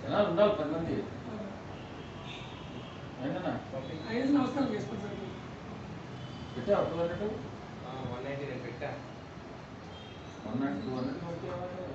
జనాలు ఉండాలి పది మంది నమస్కారం చేసుకోండి సార్ పెట్టా హండ్రెడ్ వన్ నైన్టీ నేను పెట్టా వన్ హండ్రెడ్ టూ హండ్రెడ్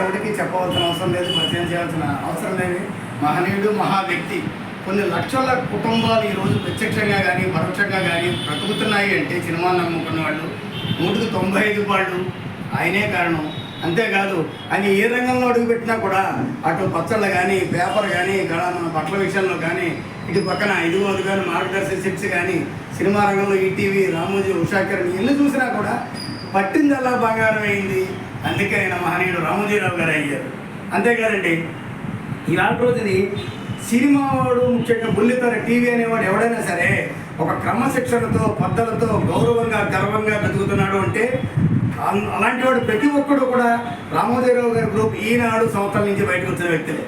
ఎవరికి చెప్పవలసిన అవసరం లేదు పరిచయం చేయాల్సిన అవసరం లేదు. మహనీయుడు మహా వ్యక్తి కొన్ని లక్షల కుటుంబాలు ఈరోజు ప్రత్యక్షంగా కానీ పరోక్షంగా కానీ బ్రతుకుతున్నాయి అంటే సినిమా నమ్ముకున్న వాళ్ళు నూటికి తొంభై ఐదు వాళ్ళు ఆయనే కారణం. అంతేకాదు ఆయన ఏ రంగంలో అడుగుపెట్టినా కూడా అటు పచ్చళ్ళు కానీ పేపర్ కానీ గళ మన బట్టల విషయంలో కానీ ఇటు పక్కన ఐదు అది కానీ మార్గదర్శక సిక్స్ కానీ సినిమా రంగంలో ఈటీవీ రామోజీ ఉషాకర్ని ఎన్ని చూసినా కూడా పట్టిందల్లా బంగారం అయింది. అందుకే ఆయన మహనీయుడు రామోజీరావు గారు అయ్యారు. అంతేకాదండి ఇవాళ రోజుని సినిమా వాడు ముఖ్యంగా బుల్లితెర టీవీ అనేవాడు ఎవడైనా సరే ఒక క్రమశిక్షణతో పద్ధతులతో గౌరవంగా గర్వంగా బతుకుతున్నాడు అంటే అలాంటి వాడు ప్రతి ఒక్కడు కూడా రామోజీరావు గారి గ్రూప్ ఈనాడు సంవత్సరాల నుంచి బయటకు వచ్చిన వ్యక్తులే.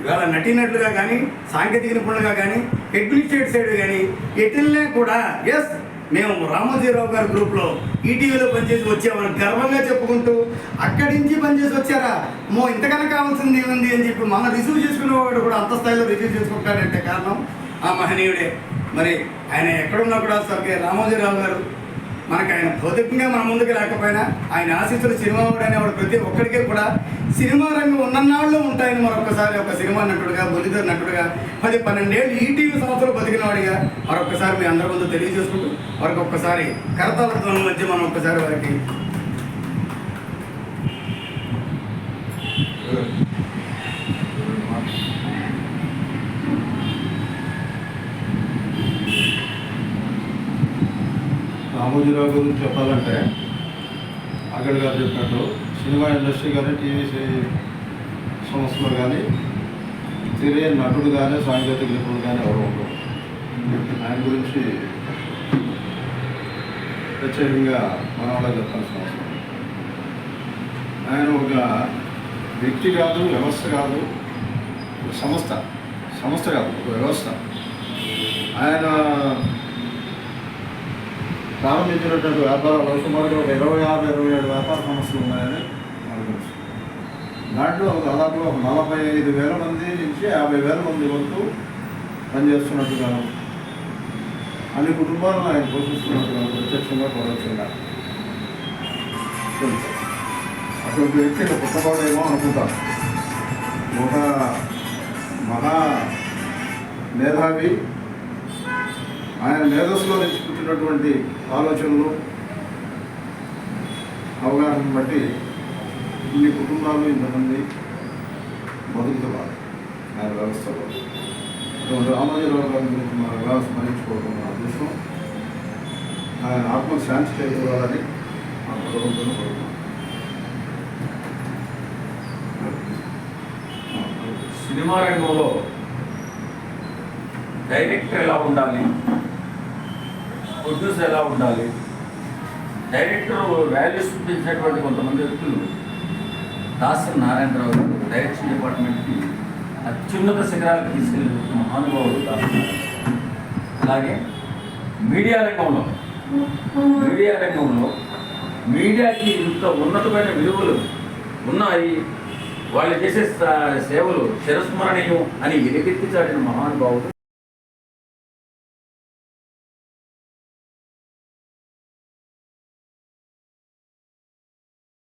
ఇవాళ నటినట్లుగా కానీ సాంకేతిక నిపుణులుగా కానీ అడ్మినిస్ట్రేట్ సైడ్ కానీ ఎటిల్నే కూడా ఎస్ మేము రామోజీరావు గారి గ్రూప్లో ఈటీవీలో పనిచేసి వచ్చామని గర్వంగా చెప్పుకుంటూ అక్కడి నుంచి పనిచేసి వచ్చారా? మో ఇంతకన్నా కావాల్సింది ఏముంది అని చెప్పి మన రిసీవ్ చేసుకునేవాడు కూడా అంత స్థాయిలో రిసీవ్ చేసుకుంటాడంటే కారణం ఆ మహనీయుడే. మరి ఆయన ఎక్కడున్నా కూడా స్వర్గీయ రామోజీరావు గారు మనకు ఆయన భౌతికంగా మన ముందుకు లేకపోయినా ఆయన ఆశీస్సులు సినిమా వాడు అనేవాడు ప్రతి ఒక్కడికి కూడా సినిమా రంగం ఉన్ననాళ్ళు ఉంటాయని మరొకసారి ఒక సినిమా నటుడుగా బుద్ధితో నటుడుగా పది పన్నెండేళ్ళు ఈటీవీ సంవత్సరం బతికిన వాడిగా మరొకసారి మీ అందరి ముందు తెలియజేసుకుంటూ వారికి ఒక్కసారి కరతాల మధ్య మనం ఒక్కసారి వారికి రామోజీరావు గురించి చెప్పాలంటే అక్కడ గారు చెప్పినట్టు సినిమా ఇండస్ట్రీ కానీ టీవీ సంస్థలు కానీ తిరిగే నటుడు కానీ సాంకేతిక నిపుణులు కానీ ఎవరు ఉండరు. ఆయన గురించి ప్రత్యేకంగా మన వాళ్ళకి చెప్పాల్సిన అవసరం ఆయన ఒక వ్యక్తి కాదు వ్యవస్థ కాదు ఒక సంస్థ సంస్థ కాదు ఒక వ్యవస్థ. ఆయన ప్రారంభించినటువంటి వ్యాపారాలు సుమారుగా ఒక ఇరవై ఆరు ఇరవై ఏడు వ్యాపార సంస్థలు ఉన్నాయని మనకు తెలుసు. దాంట్లో దాదాపు ఒక నలభై ఐదు వేల మంది నుంచి యాభై వేల మంది వరకు పనిచేస్తున్నట్టుగా అన్ని కుటుంబాలను ఆయన పోషిస్తున్నట్టుగా ప్రత్యక్షంగా పరోక్షంగా అటువంటి వ్యక్తి పుట్టబడేమో అనుకుంటాం. ఒక మహా మేధావి ఆయన మేధస్సులో నుంచి ఆలోచనలు అవగాహన బట్టి ఇన్ని కుటుంబాలు ఇంతమంది బతుకుతున్నారు. ఆయన వ్యవస్థలో. అటువంటి రామోజీరావు గారి గురించి మన వ్యవస్థ స్మరించుకోవడం మన అదృష్టం ఆయన ఆత్మ శాంతి చేకూరాలని ఆ భగవంతుని కోరుతున్నాం. సినిమా రంగంలో డైరెక్టర్ ఎలా ఉండాలి? ప్రొడ్యూస్ ఎలా ఉండాలి? డైరెక్టర్ వాల్యూస్ చూపించినటువంటి కొంతమంది వ్యక్తులు దాసరి నారాయణరావు గారు డైరెక్షన్ డిపార్ట్మెంట్కి అత్యున్నత శిఖరాలకు తీసుకెళ్ళిన మహానుభావుడు దాసరి అలాగే మీడియా రంగంలో మీడియా రంగంలో మీడియాకి ఇంత ఉన్నతమైన విలువలు ఉన్నాయి. వాళ్ళు చేసే సేవలు చిరస్మరణీయం అని ఎలుగెత్తి చాటిన మహానుభావుడు